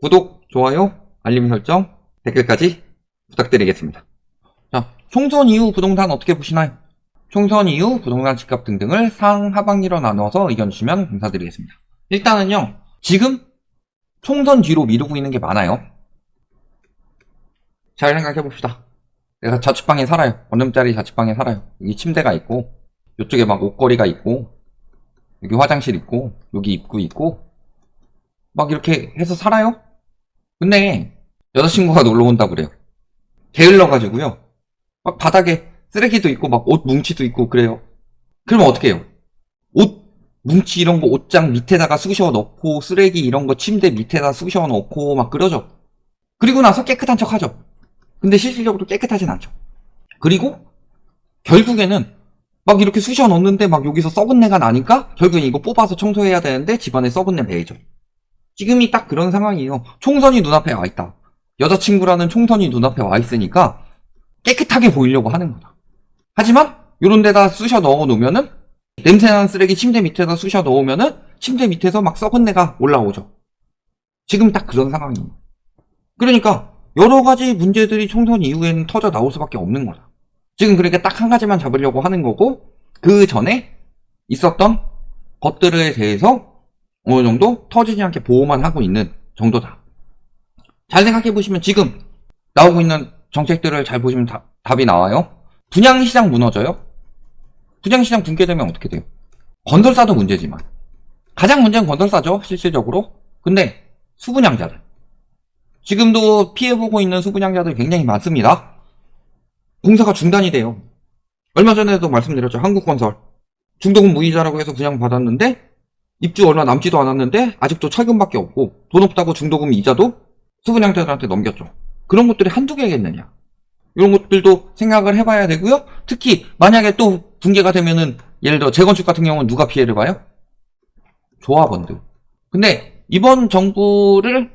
구독, 좋아요, 알림 설정, 댓글까지 부탁드리겠습니다. 자, 총선 이후 부동산 어떻게 보시나요? 총선 이후 부동산 집값 등등을 상, 하반기로 나눠서 의견 주시면 감사드리겠습니다. 일단은요, 지금 총선 뒤로 미루고 있는 게 많아요. 잘 생각해 봅시다. 내가 자취방에 살아요. 원룸짜리 자취방에 살아요. 여기 침대가 있고, 이쪽에 막 옷걸이가 있고, 여기 화장실 있고, 여기 입구 있고, 막 이렇게 해서 살아요? 근데 여자친구가 놀러 온다 그래요. 게을러가지고요. 막 바닥에 쓰레기도 있고 막 옷 뭉치도 있고 그래요. 그러면 어떻게 해요? 옷 뭉치 이런 거 옷장 밑에다가 쑤셔 넣고 쓰레기 이런 거 침대 밑에다 쑤셔 넣고 막 그러죠. 그리고 나서 깨끗한 척 하죠. 근데 실질적으로 깨끗하진 않죠. 그리고 결국에는 막 이렇게 쑤셔 넣는데 막 여기서 썩은 내가 나니까 결국엔 이거 뽑아서 청소해야 되는데 집안에 썩은 내 배이죠. 지금이 딱 그런 상황이에요. 총선이 눈앞에 와 있다. 여자친구라는 총선이 눈앞에 와 있으니까 깨끗하게 보이려고 하는 거다. 하지만 요런 데다 쑤셔 넣어 놓으면은 냄새나는 쓰레기 침대 밑에다 쑤셔 넣으면은 침대 밑에서 막 썩은 내가 올라오죠. 지금 딱 그런 상황이에요. 그러니까 여러 가지 문제들이 총선 이후에는 터져 나올 수밖에 없는 거다. 지금 그러니까 딱 한 가지만 잡으려고 하는 거고 그 전에 있었던 것들에 대해서 어느 정도 터지지 않게 보호만 하고 있는 정도다. 잘 생각해 보시면 지금 나오고 있는 정책들을 잘 보시면 다- 답이 나와요. 분양시장 무너져요. 분양시장 붕괴되면 어떻게 돼요? 건설사도 문제지만 가장 문제는 건설사죠 실질적으로. 근데 수분양자들 지금도 피해보고 있는 수분양자들 굉장히 많습니다. 공사가 중단이 돼요. 얼마 전에도 말씀드렸죠 한국건설 중도금 무이자라고 해서 분양 받았는데 입주 얼마 남지도 않았는데 아직도 철금밖에 없고 돈 없다고 중도금 이자도 수분양자들한테 넘겼죠. 그런 것들이 한두 개겠느냐. 이런 것들도 생각을 해봐야 되고요. 특히 만약에 또 붕괴가 되면은 예를 들어 재건축 같은 경우는 누가 피해를 봐요? 조합원들. 근데 이번 정부를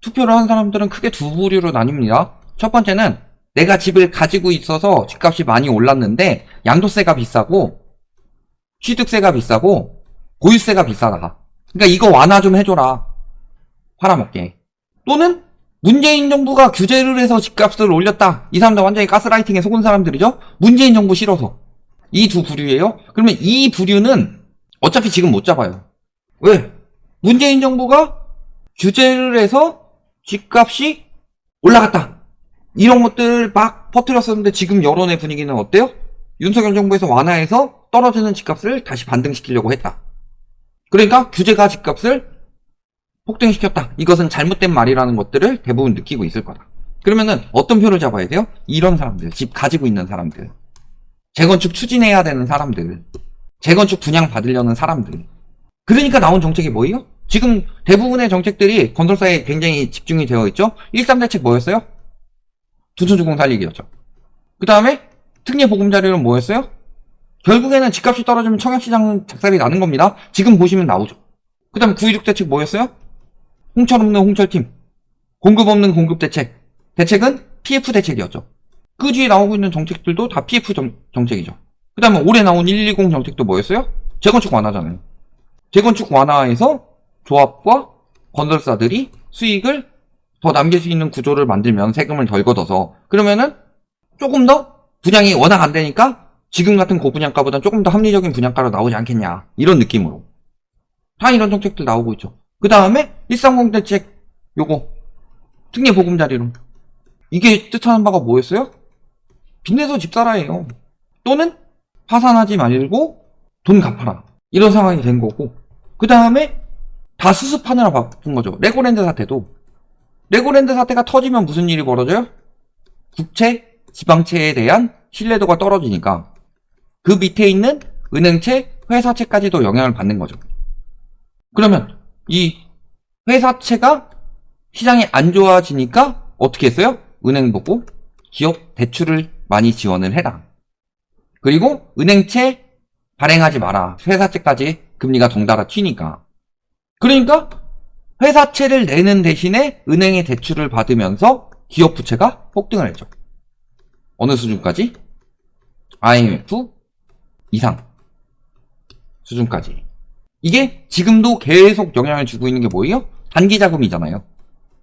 투표를 한 사람들은 크게 두 부류로 나뉩니다. 첫 번째는 내가 집을 가지고 있어서 집값이 많이 올랐는데 양도세가 비싸고 취득세가 비싸고 보유세가 비싸다. 그러니까 이거 완화 좀 해줘라. 팔아먹게. 또는 문재인 정부가 규제를 해서 집값을 올렸다. 이 사람들 완전히 가스라이팅에 속은 사람들이죠. 문재인 정부 싫어서. 이 두 부류예요. 그러면 이 부류는 어차피 지금 못 잡아요. 왜? 문재인 정부가 규제를 해서 집값이 올라갔다. 이런 것들 막 퍼뜨렸었는데 지금 여론의 분위기는 어때요? 윤석열 정부에서 완화해서 떨어지는 집값을 다시 반등시키려고 했다. 그러니까 규제가 집값을 폭등시켰다. 이것은 잘못된 말이라는 것들을 대부분 느끼고 있을 거다. 그러면은 어떤 표를 잡아야 돼요? 이런 사람들, 집 가지고 있는 사람들, 재건축 추진해야 되는 사람들, 재건축 분양 받으려는 사람들. 그러니까 나온 정책이 뭐예요? 지금 대부분의 정책들이 건설사에 굉장히 집중이 되어 있죠? 13 대책 뭐였어요? 둔촌주공 살리기였죠. 그 다음에 특례 보금자리는 뭐였어요? 결국에는 집값이 떨어지면 청약시장 작살이 나는 겁니다. 지금 보시면 나오죠. 그 다음에 9.16 대책 뭐였어요? 홍철 없는 홍철팀. 공급 없는 공급 대책. 대책은 PF 대책이었죠. 그 뒤에 나오고 있는 정책들도 다 PF 정, 정책이죠. 그 다음에 올해 나온 110 정책도 뭐였어요? 재건축 완화잖아요. 재건축 완화에서 조합과 건설사들이 수익을 더 남길 수 있는 구조를 만들면 세금을 덜 걷어서 그러면은 조금 더 분양이 워낙 안 되니까 지금 같은 고분양가보다 조금 더 합리적인 분양가로 나오지 않겠냐 이런 느낌으로 다 이런 정책들 나오고 있죠. 그 다음에 130 대책 요거 특례 보금자리론 이게 뜻하는 바가 뭐였어요? 빚내서 집 살아예요. 또는 파산하지 말고 돈 갚아라 이런 상황이 된 거고 그 다음에 다 수습하느라 바쁜 거죠. 레고랜드 사태도 레고랜드 사태가 터지면 무슨 일이 벌어져요? 국채, 지방채에 대한 신뢰도가 떨어지니까 그 밑에 있는 은행채, 회사채까지도 영향을 받는 거죠. 그러면 이 회사채가 시장이 안 좋아지니까 어떻게 했어요? 은행 보고 기업 대출을 많이 지원을 해라. 그리고 은행채 발행하지 마라. 회사채까지 금리가 덩달아 튀니까. 그러니까 회사채를 내는 대신에 은행의 대출을 받으면서 기업 부채가 폭등을 했죠. 어느 수준까지? IMF 이상 수준까지. 이게 지금도 계속 영향을 주고 있는 게 뭐예요? 단기 자금이잖아요.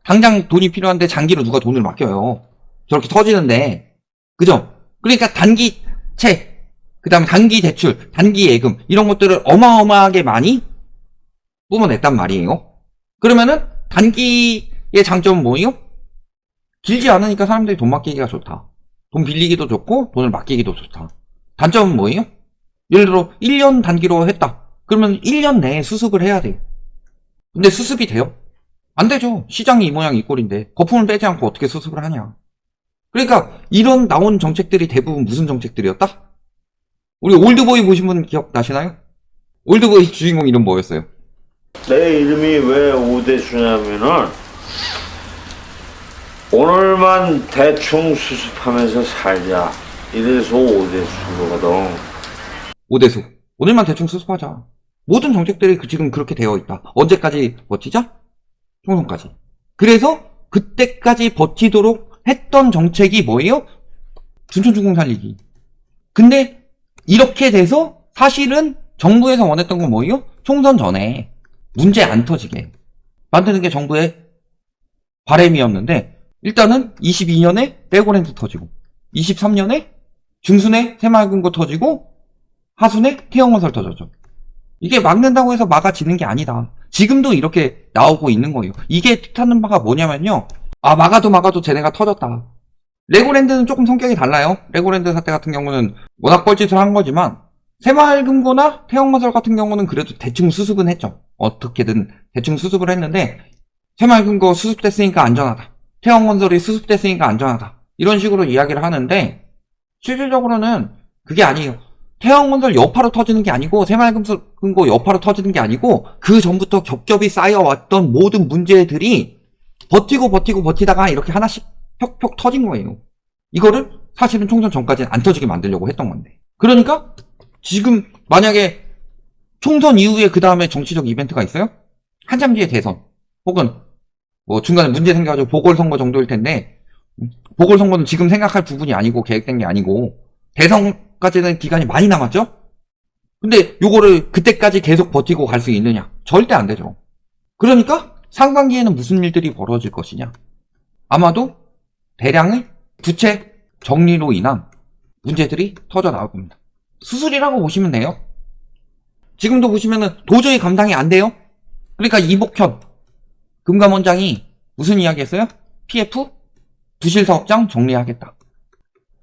당장 돈이 필요한데 장기로 누가 돈을 맡겨요. 저렇게 터지는데. 그죠? 그러니까 단기 채, 그 다음에 단기 대출, 단기 예금, 이런 것들을 어마어마하게 많이 뿜어냈단 말이에요. 그러면은 단기의 장점은 뭐예요? 길지 않으니까 사람들이 돈 맡기기가 좋다. 돈 빌리기도 좋고 돈을 맡기기도 좋다. 단점은 뭐예요? 예를 들어 1년 단기로 했다. 그러면 1년 내에 수습을 해야 돼요. 근데 수습이 돼요? 안 되죠. 시장이 이 모양 이 꼴인데 거품을 빼지 않고 어떻게 수습을 하냐. 그러니까 이런 나온 정책들이 대부분 무슨 정책들이었다? 우리 올드보이 보신 분 기억나시나요? 올드보이 주인공 이름 뭐였어요? 내 이름이 왜 오대수냐면은 오늘만 대충 수습하면서 살자 이래서 오대수거든 오대수. 오늘만 대충 수습하자. 모든 정책들이 그- 지금 그렇게 되어 있다. 언제까지 버티자? 총선까지. 그래서 그때까지 버티도록 했던 정책이 뭐예요? 둔촌중공 살리기. 근데 이렇게 돼서 사실은 정부에서 원했던 건 뭐예요? 총선 전에 문제 안 터지게 만드는 게 정부의 바램이었는데 일단은 22년에 레고랜드 터지고 23년에 중순에 새마을금고 터지고 하순에 태영건설 터졌죠. 이게 막는다고 해서 막아지는 게 아니다. 지금도 이렇게 나오고 있는 거예요. 이게 뜻하는 바가 뭐냐면요. 아, 막아도 막아도 쟤네가 터졌다. 레고랜드는 조금 성격이 달라요. 레고랜드 사태 같은 경우는 워낙 뻘짓을 한 거지만, 새마을금고나 태영건설 같은 경우는 그래도 대충 수습은 했죠. 어떻게든 대충 수습을 했는데, 새마을금고 수습됐으니까 안전하다. 태영건설이 수습됐으니까 안전하다. 이런 식으로 이야기를 하는데, 실질적으로는 그게 아니에요. 태양건설 여파로 터지는 게 아니고 새마을금고 여파로 터지는 게 아니고 그 전부터 겹겹이 쌓여왔던 모든 문제들이 버티고 버티고 버티다가 이렇게 하나씩 펴펴 터진 거예요. 이거를 사실은 총선 전까지는 안 터지게 만들려고 했던 건데. 그러니까 지금 만약에 총선 이후에 그 다음에 정치적 이벤트가 있어요? 한참 뒤에 대선 혹은 뭐 중간에 문제 생겨가지고 보궐선거 정도일 텐데 보궐선거는 지금 생각할 부분이 아니고 계획된 게 아니고 대선 까지는 기간이 많이 남았죠? 근데 요거를 그때까지 계속 버티고 갈 수 있느냐? 절대 안 되죠. 그러니까 상반기에는 무슨 일들이 벌어질 것이냐? 아마도 대량의 부채 정리로 인한 문제들이 터져 나올 겁니다. 수술이라고 보시면 돼요. 지금도 보시면은 도저히 감당이 안 돼요. 그러니까 이복현 금감원장이 무슨 이야기 했어요? PF 부실 사업장 정리하겠다.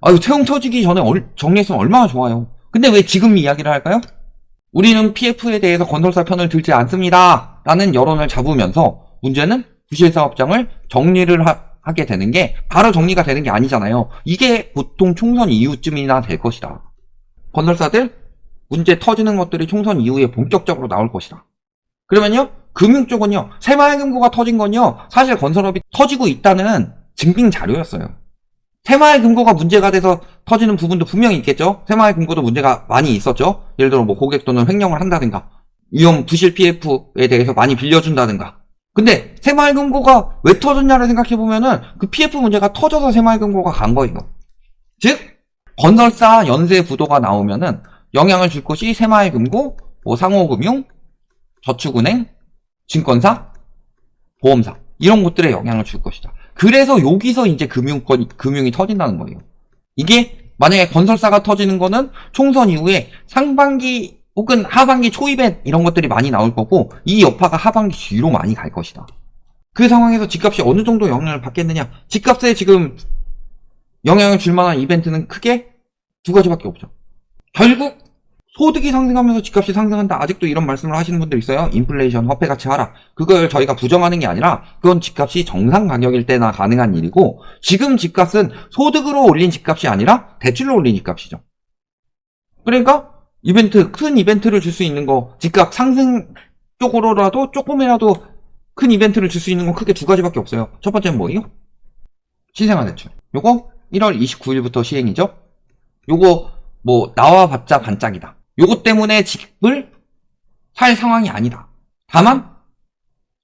아유, 채용 터지기 전에 얼- 정리했으면 얼마나 좋아요. 근데 왜 지금 이야기를 할까요? 우리는 PF에 대해서 건설사 편을 들지 않습니다. 라는 여론을 잡으면서 문제는 부실사업장을 정리를 하, 게 되는 게 바로 정리가 되는 게 아니잖아요. 이게 보통 총선 이후쯤이나 될 것이다. 건설사들 문제 터지는 것들이 총선 이후에 본격적으로 나올 것이다. 그러면요, 금융 쪽은요, 새마을금고가 터진 건요, 사실 건설업이 터지고 있다는 증빙 자료였어요. 새마을금고가 문제가 돼서 터지는 부분도 분명히 있겠죠. 새마을금고도 문제가 많이 있었죠. 예를 들어 뭐 고객 돈을 횡령을 한다든가, 위험 부실 PF에 대해서 많이 빌려준다든가. 근데 새마을 금고가 왜 터졌냐를 생각해 보면은 그 PF 문제가 터져서 새마을 금고가 간 거예요. 즉 건설사 연쇄 부도가 나오면은 영향을 줄 것이 새마을 금고, 뭐 상호금융, 저축은행, 증권사, 보험사 이런 곳들에 영향을 줄 것이다. 그래서 여기서 이제 금융권 금융이 터진다는 거예요. 이게 만약에 건설사가 터지는 거는 총선 이후에 상반기 혹은 하반기 초입에 이런 것들이 많이 나올 거고 이 여파가 하반기 뒤로 많이 갈 것이다. 그 상황에서 집값이 어느 정도 영향을 받겠느냐? 집값에 지금 영향을 줄 만한 이벤트는 크게 두 가지밖에 없죠. 결국 소득이 상승하면서 집값이 상승한다. 아직도 이런 말씀을 하시는 분들 있어요. 인플레이션 화폐 가치 하락. 그걸 저희가 부정하는 게 아니라 그건 집값이 정상 가격일 때나 가능한 일이고 지금 집값은 소득으로 올린 집값이 아니라 대출로 올린 집값이죠. 그러니까 이벤트 큰 이벤트를 줄 수 있는 거 집값 상승 쪽으로라도 조금이라도 큰 이벤트를 줄 수 있는 건 크게 두 가지밖에 없어요. 첫 번째는 뭐예요? 신생아 대출. 요거 1월 29일부터 시행이죠. 요거 뭐 나와봤자 반짝이다. 요것 때문에 집을 살 상황이 아니다. 다만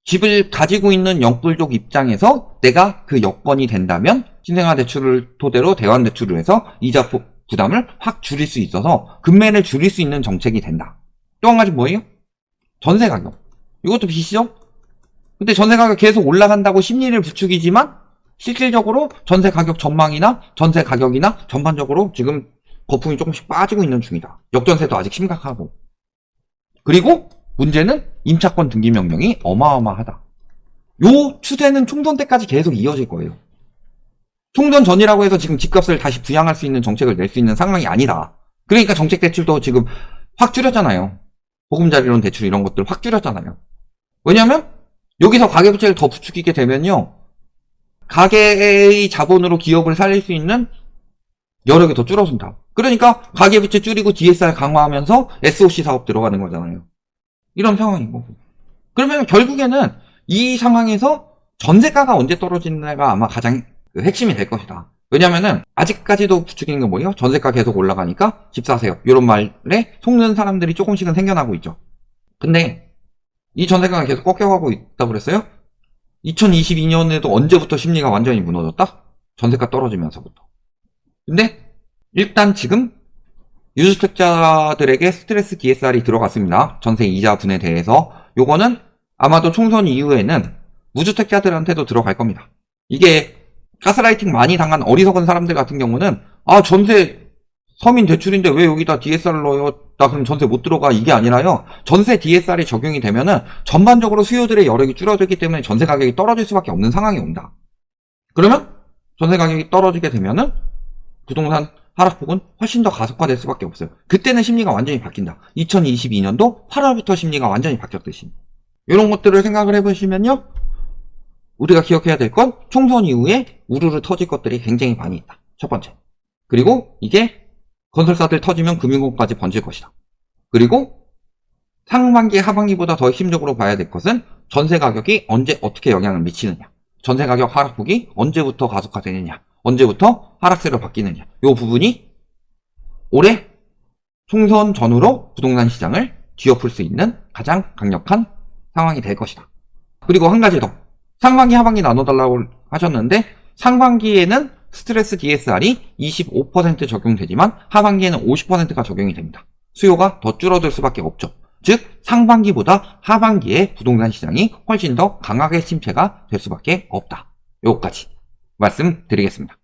집을 가지고 있는 영불족 입장에서 내가 그 여건이 된다면 신생아 대출을 토대로 대환 대출을 해서 이자 부- 부담을 확 줄일 수 있어서 금매를 줄일 수 있는 정책이 된다. 또 한 가지 뭐예요? 전세 가격. 이것도 빚이죠? 근데 전세 가격 계속 올라간다고 심리를 부추기지만 실질적으로 전세 가격 전망이나 전세 가격이나 전반적으로 지금 거품이 조금씩 빠지고 있는 중이다. 역전세도 아직 심각하고. 그리고 문제는 임차권 등기 명령이 어마어마하다. 요 추세는 총선 때까지 계속 이어질 거예요. 총선 전이라고 해서 지금 집값을 다시 부양할 수 있는 정책을 낼 수 있는 상황이 아니다. 그러니까 정책 대출도 지금 확 줄였잖아요. 보금자리론 대출 이런 것들 확 줄였잖아요. 왜냐면 여기서 가계부채를 더 부추기게 되면요. 가계의 자본으로 기업을 살릴 수 있는 여력이 더 줄어든다. 그러니까 가계 부채 줄이고 DSR 강화하면서 SOC 사업 들어가는 거잖아요. 이런 상황인 거고. 그러면 결국에는 이 상황에서 전세가가 언제 떨어지느냐가 아마 가장 그 핵심이 될 것이다. 왜냐면은 아직까지도 부추기는 게 뭐예요? 전세가 계속 올라가니까 집 사세요. 이런 말에 속는 사람들이 조금씩은 생겨나고 있죠. 근데 이 전세가가 계속 꺾여가고 있다 그랬어요? 2022년에도 언제부터 심리가 완전히 무너졌다? 전세가 떨어지면서부터. 근데 일단 지금 유주택자들에게 스트레스 DSR이 들어갔습니다. 전세 이자 분에 대해서. 요거는 아마도 총선 이후에는 무주택자들한테도 들어갈 겁니다. 이게 가스라이팅 많이 당한 어리석은 사람들 같은 경우는 아 전세 서민 대출인데 왜 여기다 DSR 넣어요? 나 그럼 전세 못 들어가 이게 아니라요. 전세 DSR이 적용이 되면은 전반적으로 수요들의 여력이 줄어들기 때문에 전세 가격이 떨어질 수밖에 없는 상황이 온다. 그러면 전세 가격이 떨어지게 되면은 부동산 하락폭은 훨씬 더 가속화될 수밖에 없어요. 그때는 심리가 완전히 바뀐다. 2022년도 8월부터 심리가 완전히 바뀌었듯이. 이런 것들을 생각을 해보시면요. 우리가 기억해야 될 건 총선 이후에 우르르 터질 것들이 굉장히 많이 있다. 첫 번째. 그리고 이게 건설사들 터지면 금융권까지 번질 것이다. 그리고 상반기, 하반기보다 더 힘적으로 봐야 될 것은 전세 가격이 언제 어떻게 영향을 미치느냐. 전세 가격 하락폭이 언제부터 가속화되느냐. 언제부터 하락세로 바뀌느냐. 이 부분이 올해 총선 전후로 부동산 시장을 뒤엎을 수 있는 가장 강력한 상황이 될 것이다. 그리고 한 가지 더. 상반기, 하반기 나눠달라고 하셨는데, 상반기에는 스트레스 DSR이 25% 적용되지만, 하반기에는 50%가 적용이 됩니다. 수요가 더 줄어들 수밖에 없죠. 즉, 상반기보다 하반기에 부동산 시장이 훨씬 더 강하게 침체가 될 수밖에 없다. 요거까지 말씀드리겠습니다.